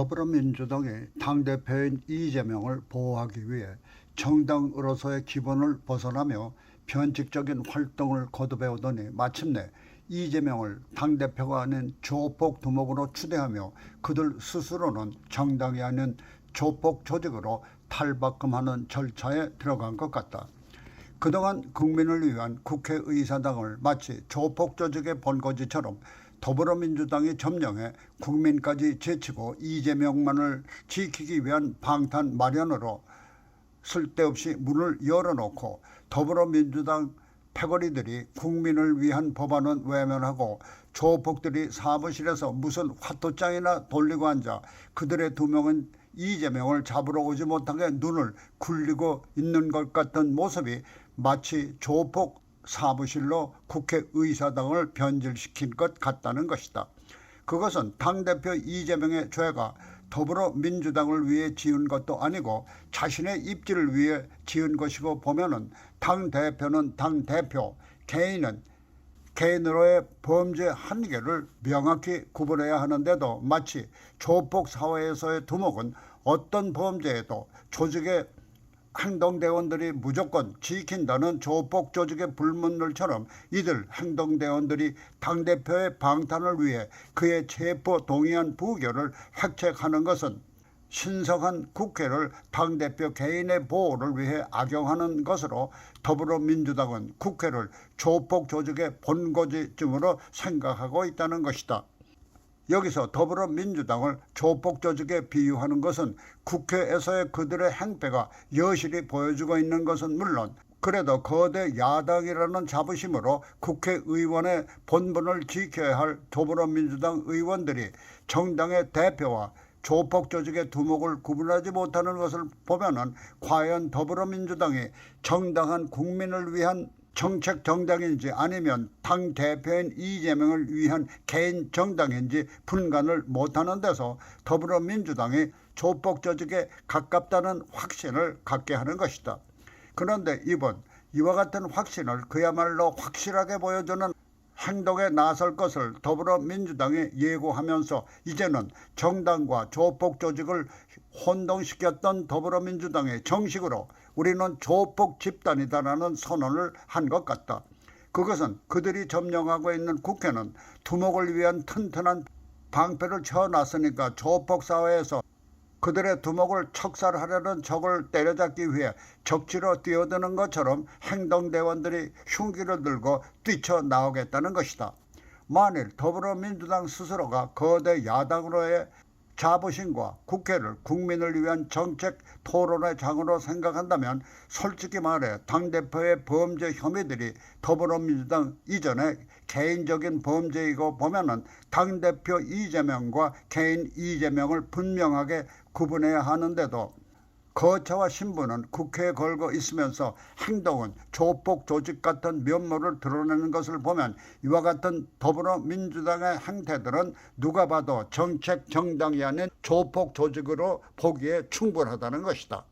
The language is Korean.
더불어민주당이 당대표인 이재명을 보호하기 위해 정당으로서의 기본을 벗어나며 변칙적인 활동을 거듭해오더니 마침내 이재명을 당대표가 아닌 조폭 두목으로 추대하며 그들 스스로는 정당이 아닌 조폭 조직으로 탈바꿈하는 절차에 들어간 것 같다. 그동안 국민을 위한 국회의사당을 마치 조폭 조직의 본거지처럼 더불어민주당이 점령해 국민까지 제치고 이재명만을 지키기 위한 방탄 마련으로 쓸데없이 문을 열어놓고 더불어민주당 패거리들이 국민을 위한 법안은 외면하고 조폭들이 사무실에서 무슨 화토장이나 돌리고 앉아 그들의 두 명은 이재명을 잡으러 오지 못하게 눈을 굴리고 있는 것 같은 모습이 마치 조폭 사무실로 국회의사당을 변질시킨 것 같다는 것이다. 그것은 당대표 이재명의 죄가 더불어민주당을 위해 지은 것도 아니고 자신의 입지를 위해 지은 것이고 보면은 당대표는 당대표, 개인은 개인으로의 범죄 한계를 명확히 구분해야 하는데도 마치 조폭 사회에서의 두목은 어떤 범죄에도 조직의 행동대원들이 무조건 지킨다는 조폭 조직의 불문율처럼 이들 행동대원들이 당대표의 방탄을 위해 그의 체포 동의안 부결을 획책하는 것은 신성한 국회를 당대표 개인의 보호를 위해 악용하는 것으로 더불어민주당은 국회를 조폭 조직의 본거지쯤으로 생각하고 있다는 것이다. 여기서 더불어민주당을 조폭 조직에 비유하는 것은 국회에서의 그들의 행패가 여실히 보여주고 있는 것은 물론 그래도 거대 야당이라는 자부심으로 국회의원의 본분을 지켜야 할 더불어민주당 의원들이 정당의 대표와 조폭 조직의 두목을 구분하지 못하는 것을 보면은 과연 더불어민주당이 정당한 국민을 위한 정책 정당인지 아니면 당 대표인 이재명을 위한 개인 정당인지 분간을 못하는 데서 더불어민주당이 조폭 조직에 가깝다는 확신을 갖게 하는 것이다. 그런데 이번 이와 같은 확신을 그야말로 확실하게 보여주는 행동에 나설 것을 더불어민주당이 예고하면서 이제는 정당과 조폭 조직을 혼동시켰던 더불어민주당이 정식으로 우리는 조폭 집단이다라는 선언을 한 것 같다. 그것은 그들이 점령하고 있는 국회는 두목을 위한 튼튼한 방패를 쳐놨으니까 조폭 사회에서 그들의 두목을 척살하려는 적을 때려잡기 위해 적지로 뛰어드는 것처럼 행동대원들이 흉기를 들고 뛰쳐나오겠다는 것이다. 만일 더불어민주당 스스로가 거대 야당으로의 자부심과 국회를 국민을 위한 정책 토론의 장으로 생각한다면 솔직히 말해 당대표의 범죄 혐의들이 더불어민주당 이전에 개인적인 범죄이고 보면은 당대표 이재명과 개인 이재명을 분명하게 구분해야 하는데도 거처와 신분은 국회에 걸고 있으면서 행동은 조폭 조직 같은 면모를 드러내는 것을 보면 이와 같은 더불어민주당의 행태들은 누가 봐도 정책 정당이 아닌 조폭 조직으로 보기에 충분하다는 것이다.